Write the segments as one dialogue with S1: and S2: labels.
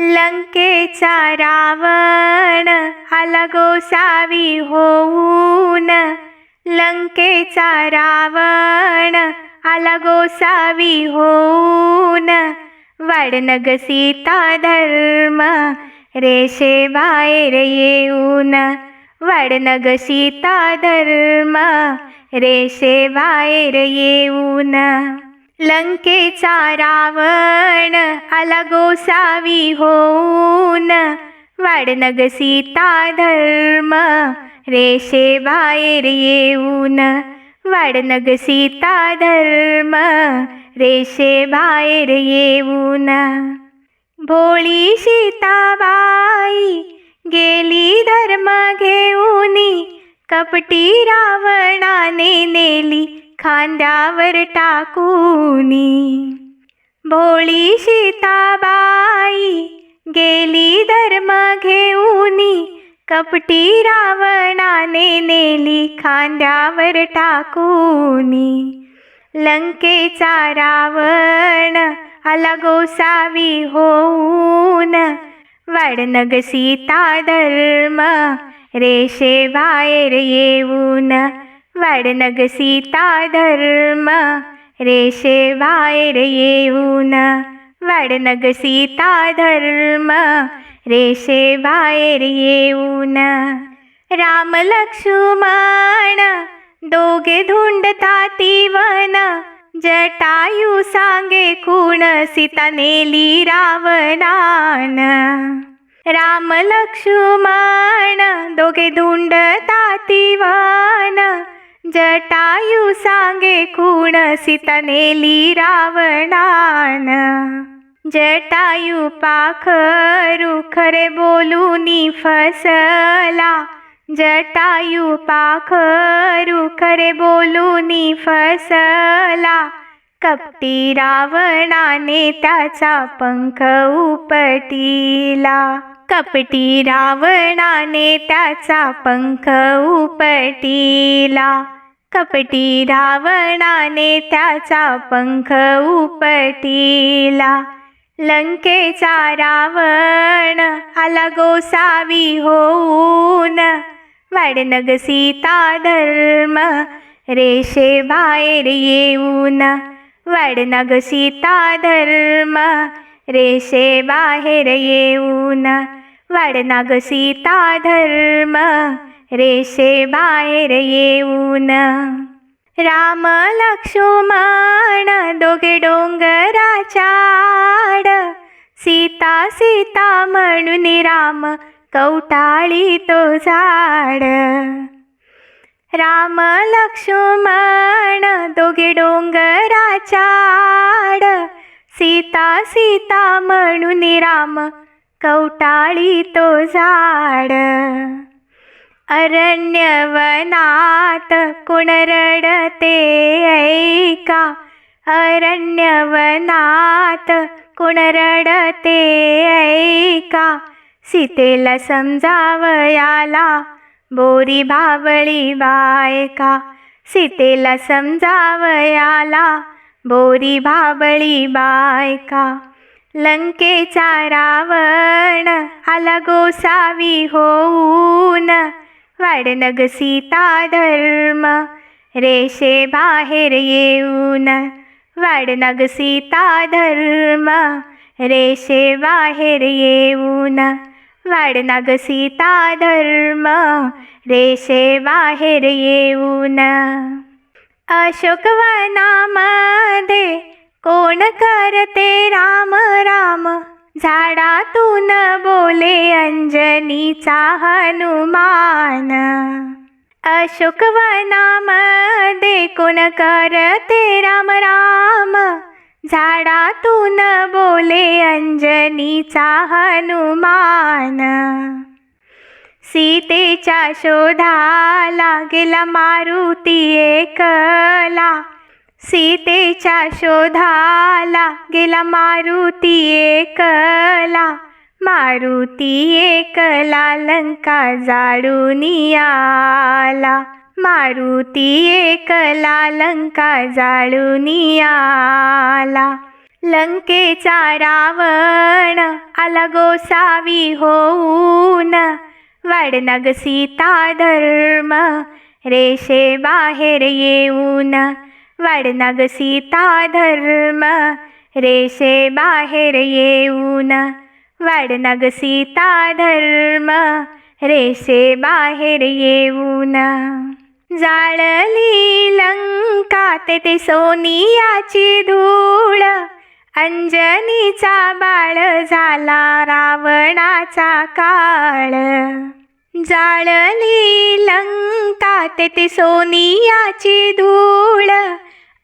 S1: लंकेचा रावण आला गोसावी होऊन लंकेचा रावण आला गोसावी होऊन वाढनग सीता धर्म रेषे बाहेर येऊन वाढनग सीता धर्म रेषे बाहेर येऊन. लंकेचा रावण आला गोसावी होऊन वाढनग सीता धर्म रेषे बाहेर येऊन वाढनग सीता धर्म रेषे बाहेर येऊन. भोळी सीताबाई गेली धर्म घेऊनी कपटी रावणाने नेली खांद्यावर टाकूनी. भोळी सीताबाई गेली धर्म घेऊनी. कपटी रावणाने नेली खांद्यावर टाकूनी. लंकेचा रावण आला गोसावी होऊन. वडनग सीता धर्म रेषे बाहेर येऊन. वाढनग सीता धर्म रेषे बाहेर येऊन. वाढनग सीता धर्म रेषे बाहेर येऊन. राम लक्ष्मण दोघे धुंडता वन. जटायू सांगे कुण सीता नेली रावणान. राम लक्ष्मण दोघे धुंडता वन. जटायू सांगे कुण सीता नेली रावणान जटायू पाखरू खरे बोलूनी फसला. जटायू पाखरू खरे बोलूनी फसला. कपटी रावणाने त्याचा पंख उपटीला. कपटी रावणाने त्याचा पंख उपटीला. कपटी रावणाने त्याचा पंख उपटीला. लंकेचा रावण आला गोसावी होऊन वाढनग सीता धर्म रेषे बाहेर येऊन वाढनग सीता धर्म रेषे बाहेर येऊन वाढनाग सीता धर्म रेषे बाहेर येऊन. राम लक्ष्मण दोघे डोंगराच्या सीता सीता म्हणून राम कवटाळी तो झाड. राम लक्ष्मण दोघे डोंगराच्या सीता सीता म्हणून राम कवटाळी तो झाड. अरण्यवनात कुणरडते ऐका. अरण्यवनात कुणरडते ऐका. सीतेला समजावयाला बोरी भावळी बायका. सीतेला समजावयाला बोरी भाबळी बायका. लंकेचा रावण आला गोसावी होऊन वाढनग सीता धर्म रेषे बाहेर येऊन वाढनग सीता धर्म रेषे बाहेर येऊन वाढनाग सीता धर्म रेषे बाहेर येऊन अशोकवनामध्ये कोण करते राम राम झाडातून बोले अंजनीचा हनुमान. अशोकवनामध्ये कोण करते राम राम? झाडातून बोले अंजनीचा हनुमान. सीतेच्या शोधा लागेला मारुती एकला. सीतेच्या शोधाला गेला मारुती एकला. मारुती एकला लंका जाळून आला. मारुती एकला लंका जाळून आला. लंकेचा रावण आला गोसावी होऊन. वाडनग सीता धर्म रेषे बाहेर येऊन. वडनगसीता धर्म रेषे बाहेर येऊन. वडनगसीता धर्म रेषे बाहेर येऊन. जाळली लंका ते सोनियाची धूळ. अंजनीचा बाळ झाला रावणाचा काळ. जाळली लंका ती सोनियाची धूळ.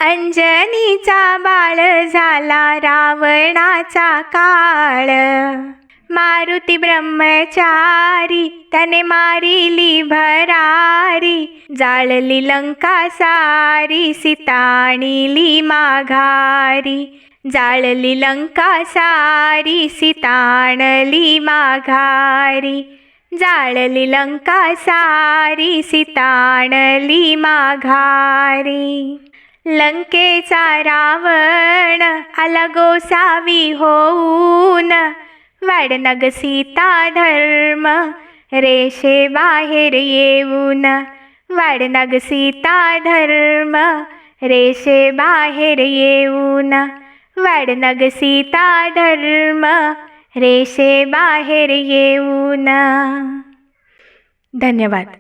S1: अंजनीचा बाळ झाला रावणाचा काळ. मारुती ब्रह्मचारी त्याने मारिली भरारी. जाळली लंका सारी सीताणीली माघारी. जाळली लंका सारी सीताणली माघारी. जाळली लंका सारी सीताणली माघारी. लंकेचा रावण आला गोसावी होऊन वाडनग सीता धर्म रेषे बाहेर येऊन वाडनग सीता धर्म रेषे बाहेर येऊन वाडनग सीता धर्म रेषे बाहेर ना धन्यवाद.